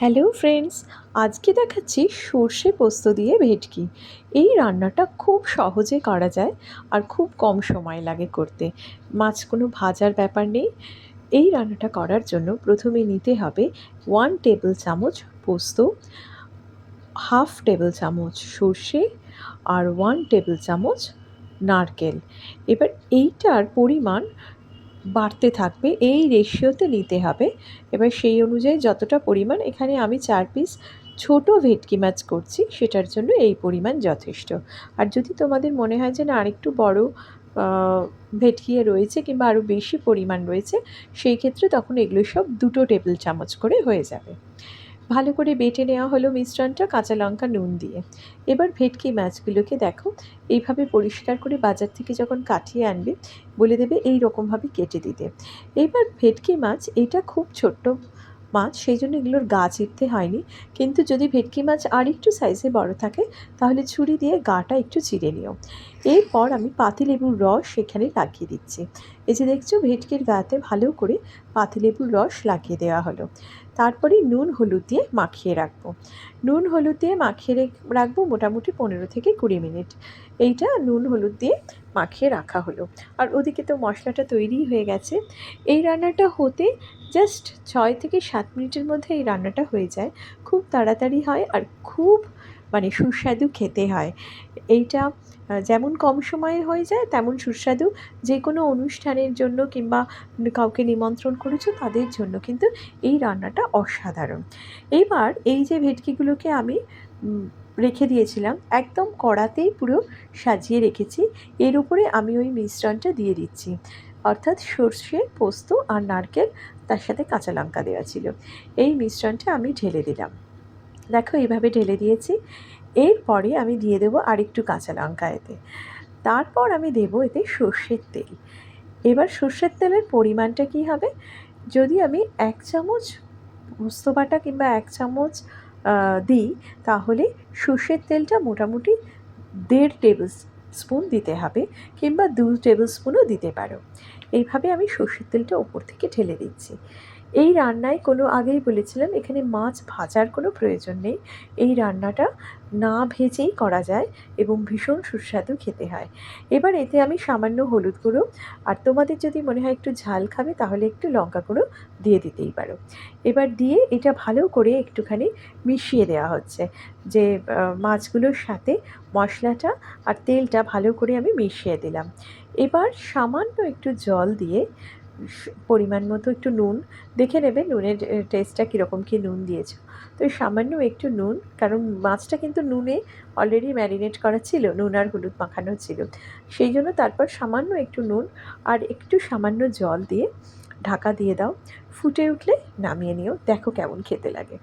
Hello friends, আজকে দেখাচ্ছি সর্ষে পোস্ত দিয়ে ভেটকি। এই রান্নাটা খুব সহজে করা যায় আর খুব কম সময় লাগে করতে। মাছ কোনো ভাজার ব্যাপার নেই। এই রান্নাটা করার জন্য প্রথমে নিতে হবে ওয়ান টেবিল চামচ পোস্ত হাফ টেবিল চামচ সর্ষে আর ওয়ান টেবিল চামচ নারকেল। এবার এইটার পরিমাণ বাড়তে থাকবে, এই রেশিওতে নিতে হবে। এবার সেই অনুযায়ী যতটা পরিমাণ এখানে আমি চার পিস ছোট ভেটকি মাছ করছি, সেটার জন্য এই পরিমাণ যথেষ্ট। আর যদি তোমাদের মনে হয় যে না, আরেকটু বড় ভেটকিয়ে রয়েছে কিংবা আরও বেশি পরিমাণ রয়েছে, সেই ক্ষেত্রে তখন এগুলো সব দুটো টেবিল চামচ করে হয়ে যাবে। ভালো করে বেটে নেওয়া হলো মিশ্রণটা কাঁচা লঙ্কা নুন দিয়ে। এবার ভেটকি মাছগুলোকে দেখো, এইভাবে পরিষ্কার করে বাজার থেকে যখন কাটিয়ে আনবে, বলে দেবে এই রকমভাবে কেটে দিতে। এবার ভেটকি মাছ, এটা খুব ছোট্ট মাছ, সেই জন্য এগুলোর গা চিরতে হয়নি। কিন্তু যদি ভেটকি মাছ আর একটু সাইজে বড় থাকে, তাহলে ছুরি দিয়ে গাটা একটু চিড়ে নিও। এরপর আমি পাতিলেবুর রস সেখানে লাগিয়ে দিচ্ছি। এই যে দেখছ, ভেটকির গাতে ভালো করে পাতিলেবুর রস লাগিয়ে দেওয়া হলো। তারপরে নুন হলুদ দিয়ে মাখিয়ে রাখব। নুন হলুদ দিয়ে মাখিয়ে রাখব মোটামুটি পনেরো থেকে কুড়ি মিনিট। এইটা নুন হলুদ দিয়ে মাখিয়ে রাখা হলো। আর ওদিকে তো মশলাটা তৈরি হয়ে গেছে। এই রান্নাটা হতে জাস্ট ছয় থেকে সাত মিনিটের মধ্যে এই রান্নাটা হয়ে যায়। খুব তাড়াতাড়ি হয় আর খুব মানে সুস্বাদু খেতে হয়। এইটা যেমন কম সময়ে হয়ে যায়, তেমন সুস্বাদু। যে কোনো অনুষ্ঠানের জন্য কিংবা কাউকে নিমন্ত্রণ করেছ, তাদের জন্য কিন্তু এই রান্নাটা অসাধারণ। এবার এই যে ভেটকিগুলোকে আমি রেখে দিয়েছিলাম, একদম কড়াতেই পুরো সাজিয়ে রেখেছি। এর উপরে আমি ওই মিশ্রণটা দিয়ে দিচ্ছি। অর্থাৎ সর্ষে, পোস্ত আর নারকেল, তার সাথে কাঁচা লঙ্কা দেওয়া ছিল। এই মিশ্রণটা আমি ঢেলে দিলাম। দেখো, এইভাবে ঢেলে দিয়েছি। এরপরে আমি দিয়ে দেবো আরেকটু কাঁচা লঙ্কা এতে। তারপর আমি দেব এতে সর্ষের তেল। এবার সর্ষের তেলের পরিমাণটা কি হবে? যদি আমি এক চামচ পোস্ত বাটা কিংবা এক চামচ দিই, তাহলে সর্ষের তেলটা মোটামুটি দেড় টেবিল স্পুন দিতে হবে কিংবা দু টেবিল স্পুনও দিতে পারো। এইভাবে আমি সর্ষের তেলটা ওপর থেকে ঢেলে দিচ্ছি। এই রান্নায় কোনো আগেই বলেছিলাম, এখানে মাছ ভাজার কোনো প্রয়োজন নেই। এই রান্নাটা না ভেজেই করা যায় এবং ভীষণ সুস্বাদু খেতে হয়। এবার এতে আমি সামান্য হলুদ গুঁড়ো আর তোমাদের যদি মনে হয় একটু ঝাল খাবে তাহলে একটু লঙ্কা গুঁড়ো দিয়ে দিতেই পারো। এবার দিয়ে এটা ভালো করে একটুখানি মিশিয়ে দেওয়া হচ্ছে যে মাছগুলোর সাথে মশলাটা আর তেলটা ভালো করে আমি মিশিয়ে দিলাম। এবার সামান্য একটু জল দিয়ে পরিমাণ মতো একটু নুন, দেখে নেবে নুনের টেস্টটা কীরকম কী নুন দিয়েছ। তো সামান্য একটু নুন, কারণ মাছটা কিন্তু নুনে অলরেডি ম্যারিনেট করা ছিল, নুন আর হলুদ মাখানো ছিল। সেই জন্য তারপর সামান্য একটু নুন আর একটু সামান্য জল দিয়ে ঢাকা দিয়ে দাও। ফুটে উঠলে নামিয়ে নিও, দেখো কেমন খেতে লাগে।